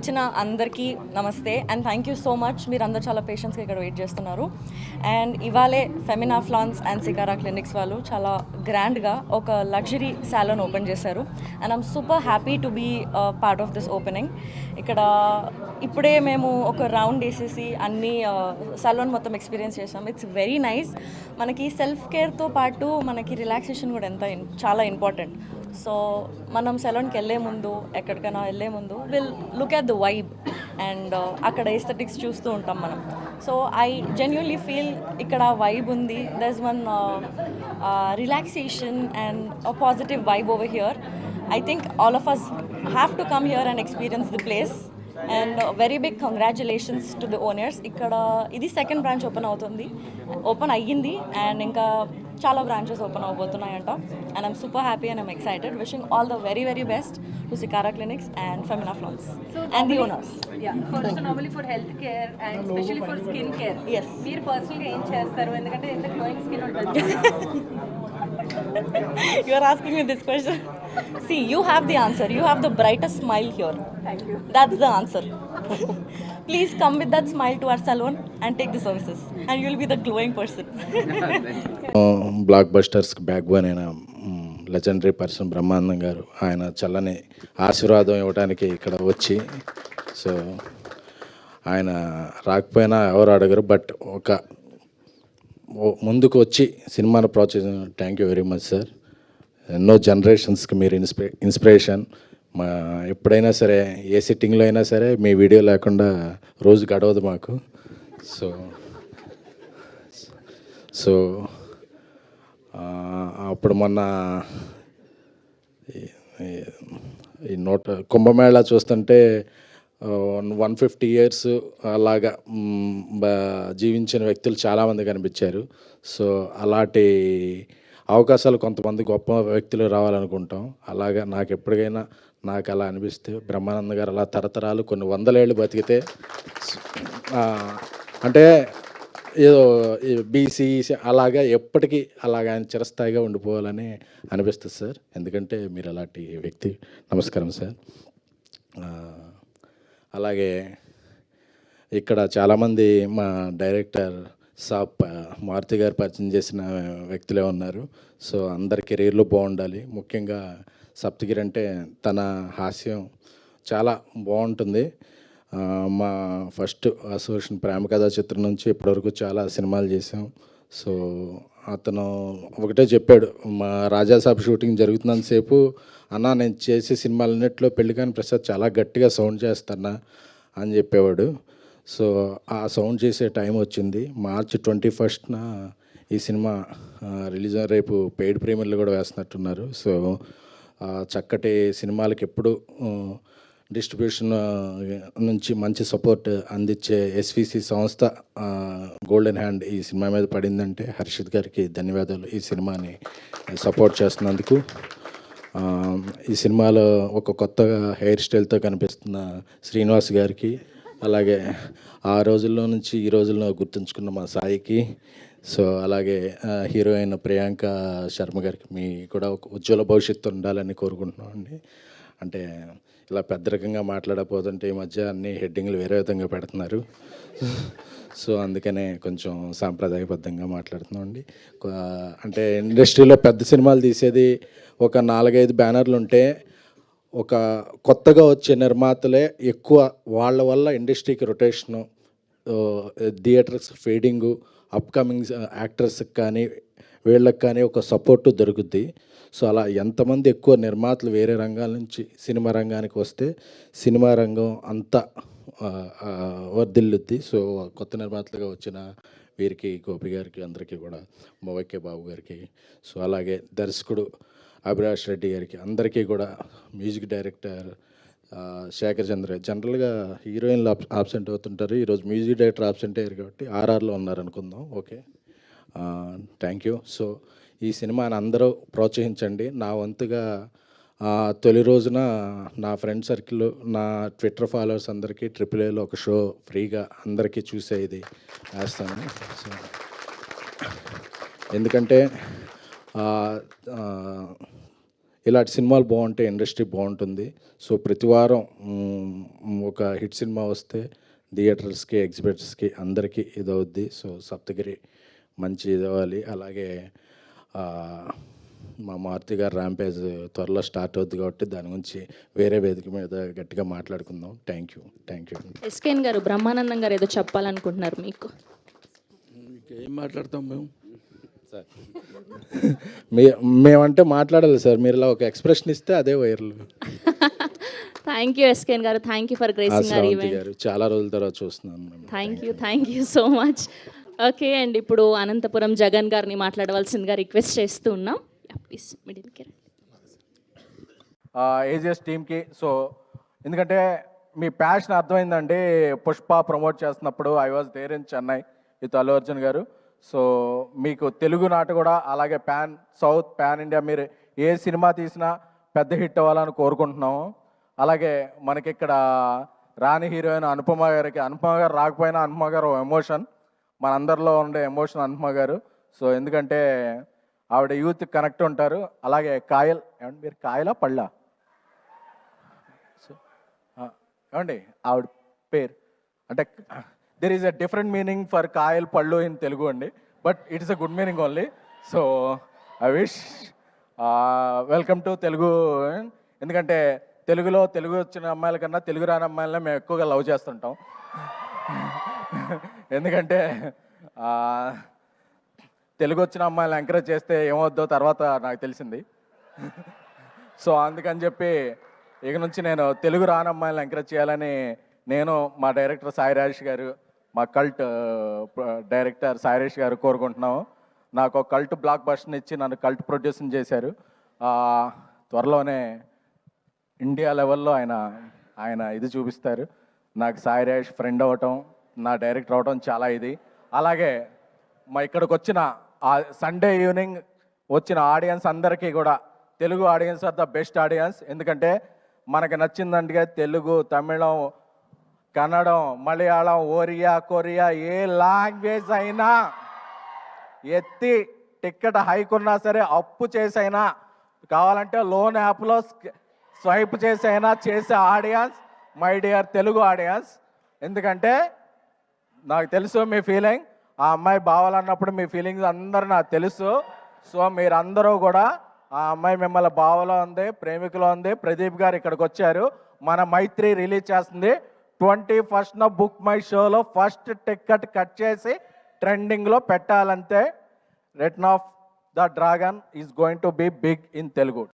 వచ్చిన అందరికీ నమస్తే and thank you so much. మీరు అందరు చాలా పేషెంట్స్కి ఇక్కడ వెయిట్ చేస్తున్నారు. అండ్ ఇవాళే Femina flaunts and Sikara clinics వాళ్ళు చాలా గ్రాండ్గా ఒక లగ్జరీ సాలన్ ఓపెన్ చేశారు. And I'm super happy to be part of this opening ఇక్కడ ఇప్పుడే మేము ఒక రౌండ్ వేసేసి అన్ని సలూన్ మొత్తం ఎక్స్పీరియన్స్ చేసాం ఇట్స్ వెరీ నైస్ మనకి సెల్ఫ్ కేర్తో పాటు మనకి రిలాక్సేషన్ కూడా ఎంత చాలా ఇంపార్టెంట్ సో మనం సెలూన్కి వెళ్ళే ముందు ఎక్కడికైనా వెళ్ళే ముందు will look at the vibe and అక్కడ ఎస్థెటిక్స్ చూస్తూ ఉంటాం మనం. సో ఐ జెన్యున్లీ ఫీల్ ఇక్కడ వైబ్ ఉంది. This one relaxation and positive vibe over here I think all of us have to come here and experience the place and very big congratulations to the owners ఇక్కడ ఇది second branch open అవుతుంది. Open అయ్యింది. And ఇంకా చాలా branches open అవబోతున్నాయంట. And I'm super happy and I'm excited wishing all the very very best to సికారా clinics and Femina plans and the owners yeah normally for health care and specially for skin care Yes. మీరు పర్సనల్గా ఏం చేస్తారు? ఎందుకంటే ఎంత glowing skin ఉంటుంది. You are asking me this question. See, you have the answer. You have the brightest smile here. That's the answer. Please come with that smile to our salon and take the services, and you'll be the glowing person. బ్లాక్ బస్టర్స్కి backbone అయిన legendary person Brahmanandam garu ఆయన చల్లని ఆశీర్వాదం ఇవ్వడానికి ఇక్కడ వచ్చి so ఆయన రాకపోయినా ఎవరు అడగరు బట్ ఒక ముందుకు వచ్చి సినిమాను ప్రోత్సహించిన thank you very much sir ఎన్నో జనరేషన్స్కి మీరు ఇన్స్పి ఇన్స్పిరేషన్ మా ఎప్పుడైనా సరే ఏ సిట్టింగ్లో అయినా సరే మీ వీడియో లేకుండా రోజు గడవదు మాకు. సో సో అప్పుడు మొన్న ఈ- నోట కుంభమేళా చూస్తుంటే వన్ ఫిఫ్టీ ఇయర్స్ అలాగా జీవించిన వ్యక్తులు చాలామంది కనిపించారు. సో అలాంటి అవకాశాలు కొంతమంది గొప్ప వ్యక్తులు రావాలనుకుంటాం. అలాగా నాకు ఎప్పటికైనా నాకు అలా అనిపిస్తే బ్రహ్మానంద గారు అలా తరతరాలు కొన్ని వందలేళ్ళు బతికితే అంటే ఏదో బీసీ అలాగా ఎప్పటికీ అలాగా ఆయన చిరస్థాయిగా ఉండిపోవాలని అనిపిస్తుంది సార్. ఎందుకంటే మీరు అలాంటి వ్యక్తి. నమస్కారం సార్. అలాగే ఇక్కడ చాలామంది మా డైరెక్టర్ సాప్ మారుతి గారు పరిచయం చేసిన వ్యక్తులే ఉన్నారు. సో అందరి కెరీర్లో బాగుండాలి. ముఖ్యంగా సప్తగిరి అంటే తన హాస్యం చాలా బాగుంటుంది. మా ఫస్ట్ అసోసియేషన్ ప్రేమ కథా చిత్రం నుంచి ఇప్పటివరకు చాలా సినిమాలు చేసాం సో అతను ఒకటే చెప్పాడు మా రాజాసాబ్ షూటింగ్ జరుగుతున్నంతసేపు అన్న నేను చేసే సినిమాలన్నింటిలో పెళ్ళికాని ప్రసాద్ చాలా గట్టిగా సౌండ్ చేస్తానా? అని చెప్పేవాడు. సో ఆ సౌండ్ చేసే టైం వచ్చింది. మార్చ్ ట్వంటీ ఫస్ట్న ఈ సినిమా రిలీజ్ రేపు పెయిడ్ ప్రీమియర్లు కూడా వేస్తున్నట్టున్నారు. సో చక్కటి సినిమాలకి ఎప్పుడు డిస్ట్రిబ్యూషన్ నుంచి మంచి సపోర్ట్ అందించే ఎస్విసి సంస్థ గోల్డెన్ హ్యాండ్ ఈ సినిమా మీద పడిందంటే హర్షిత్ గారికి ధన్యవాదాలు ఈ సినిమాని సపోర్ట్ చేస్తున్నందుకు. ఈ సినిమాలో ఒక కొత్తగా హెయిర్ స్టైల్తో కనిపిస్తున్న శ్రీనివాస్ గారికి అలాగే ఆ రోజుల్లో నుంచి ఈ రోజుల్లో గుర్తుంచుకున్న మా సాయికి. సో అలాగే హీరో హీరోయిన్ ప్రియాంక శర్మ గారికి మీ కూడా ఒక ఉజ్వల భవిష్యత్తు ఉండాలని కోరుకుంటున్నాం అండి. అంటే ఇలా పెద్ద రకంగా మాట్లాడకపోతుంటే ఈ మధ్య అన్ని హెడ్డింగ్లు వేరే విధంగా పెడుతున్నారు. సో అందుకనే కొంచెం సాంప్రదాయబద్ధంగా మాట్లాడుతున్నాం అండి. అంటే ఇండస్ట్రీలో పెద్ద సినిమాలు తీసేది ఒక నాలుగైదు బ్యానర్లు ఉంటే ఒక కొత్తగా వచ్చే నిర్మాతలే ఎక్కువ వాళ్ళ వల్ల ఇండస్ట్రీకి రొటేషను థియేటర్స్ ఫీడింగు అప్కమింగ్ యాక్టర్స్కి కానీ వీళ్ళకి కానీ ఒక సపోర్టు దొరుకుద్ది. సో అలా ఎంతమంది ఎక్కువ నిర్మాతలు వేరే రంగాల నుంచి సినిమా రంగానికి వస్తే సినిమా రంగం అంతా వర్దిల్లుద్ది వర్ధిల్లుద్ది. సో కొత్త నిర్మాతలుగా వచ్చిన వీరికి గోపి గారికి అందరికీ కూడా మొవైకే బాబు గారికి. సో అలాగే దర్శకుడు అభిలాష్ రెడ్డి గారికి అందరికీ కూడా మ్యూజిక్ డైరెక్టర్ శేఖర్ చంద్ర జనరల్గా హీరోయిన్లు ఆబ్సెంట్ అవుతుంటారు. ఈరోజు మ్యూజిక్ డైరెక్టర్ ఆబ్సెంట్ అయ్యారు కాబట్టి ఆర్ఆర్లో ఉన్నారు అనుకుందాం ఓకే థ్యాంక్ యూ. సో ఈ సినిమాని అందరూ ప్రోత్సహించండి. నా వంతుగా తొలి రోజున నా ఫ్రెండ్ సర్కిల్ నా ట్విట్టర్ ఫాలోవర్స్ అందరికీ ట్రిపుల్ ఏలో ఒక షో ఫ్రీగా అందరికీ చూసేది వేస్తాను. సో ఎందుకంటే ఇలాంటి సినిమాలు బాగుంటే ఇండస్ట్రీ బాగుంటుంది. సో ప్రతి వారం ఒక హిట్ సినిమా వస్తే థియేటర్స్కి ఎగ్జిబిటర్స్కి అందరికీ ఇది అవుద్ది సో సప్తగిరి మంచి ఇది అవ్వాలి అలాగే ఆ, మా మారుతి గారు ర్యాంపేజ్ త్వరలో స్టార్ట్ అవుద్ది కాబట్టి దాని గురించి వేరే వేదిక మీద గట్టిగా మాట్లాడుకుందాం. Thank you. Thank you. SKN garu Brahmanandam garu ఏదో చెప్పాలనుకుంటున్నారు మీకు. ఏం మాట్లాడతాం మేము? సార్ మేమంటే మాట్లాడాలి సార్. మీరు ఇలా ఒక ఎక్స్ప్రెషన్ ఇస్తే అదే వైరల్. థ్యాంక్ యూ ఎస్కేన్ గారు. Thank you for gracing our event గారు. చాలా రోజుల తర్వాత చూస్తున్నాను మేము thank you thank you so much okay and ఇప్పుడు అనంతపురం జగన్ గారిని మాట్లాడవలసిందిగా రిక్వెస్ట్ చేస్తూ ఉన్నాం. ప్లీజ్ మిడిల్కి ఏజిఎస్ టీమ్కి సో ఎందుకంటే మీ ప్యాషన్ అర్థమైందండి. పుష్ప ప్రమోట్ చేస్తున్నప్పుడు I was there in Chennai with Allu Arjun garu. So మీకు తెలుగు నాట కూడా అలాగే ప్యాన్ సౌత్ ప్యాన్ ఇండియా మీరు ఏ సినిమా తీసినా పెద్ద హిట్ అవ్వాలని కోరుకుంటున్నాము. అలాగే మనకి ఇక్కడ రాణి హీరోయిన్ అనుపమ గారికి అనుపమ గారు రాకపోయినా అనుపమ గారు ఎమోషన్. మనందరిలో ఉండే ఎమోషన్ అనుపమ గారు. సో ఎందుకంటే ఆవిడ యూత్ కనెక్ట్ ఉంటారు. అలాగే కాయల్ ఏమండి మీరు కాయలా పళ్ళా? సో ఏమండి? ఆవిడ పేరు అంటే there is a different meaning for Kayal పళ్ళు ఇన్ తెలుగు అండి but it is a good meaning only so I wish welcome to Telugu ఎందుకంటే తెలుగులో తెలుగు వచ్చిన అమ్మాయిల కన్నా తెలుగు రాని అమ్మాయిలనే మేము ఎక్కువగా లవ్ చేస్తుంటాం. ఎందుకంటే తెలుగు వచ్చిన అమ్మాయిలు ఎంకరేజ్ చేస్తే ఏమవుద్దో తర్వాత నాకు తెలిసింది. సో అందుకని చెప్పి ఇక నుంచి నేను తెలుగు రాని అమ్మాయిలను ఎంకరేజ్ చేయాలని నేను మా డైరెక్టర్ సాయి రాజేష్ గారు మా కల్ట్ డైరెక్టర్ సాయిరేష్ గారు కోరుకుంటున్నాము. నాకు ఒక కల్ట్ బ్లాక్ బస్టర్ని ఇచ్చి నన్ను కల్ట్ ప్రొడ్యూసింగ్ చేశారు. త్వరలోనే ఇండియా లెవెల్లో ఆయన ఆయన ఇది చూపిస్తారు. నాకు సాయిరేష్ ఫ్రెండ్ అవ్వటం నా డైరెక్టర్ అవటం చాలా ఇది. అలాగే మా ఇక్కడికి వచ్చిన ఆ సండే ఈవినింగ్ వచ్చిన ఆడియన్స్ అందరికీ కూడా Telugu audience are the best audience ఎందుకంటే మనకి నచ్చిందంటే తెలుగు తమిళం కన్నడం మలయాళం ఒరియా కొరియా ఏ లాంగ్వేజ్ అయినా ఎత్తి టిక్కెట్ హైక్ ఉన్నా సరే అప్పు చేసైనా కావాలంటే లోన్ యాప్లో స్వైప్ చేసైనా చేసే audience my dear Telugu audience. ఎందుకంటే నాకు తెలుసు మీ ఫీలింగ్ ఆ అమ్మాయి బావాలన్నప్పుడు మీ ఫీలింగ్స్ అందరు నాకు తెలుసు. సో మీరందరూ కూడా ఆ అమ్మాయి మిమ్మల్ని బావలో ఉంది ప్రేమికులో ఉంది ప్రదీప్ గారు ఇక్కడికి వచ్చారు. మన మైత్రి రిలీజ్ చేస్తుంది. ట్వంటీ ఫస్ట్న బుక్ మై షోలో ఫస్ట్ టికెట్ కట్ చేసి ట్రెండింగ్లో పెట్టాలంటే return of the dragon is going to be big in Telugu.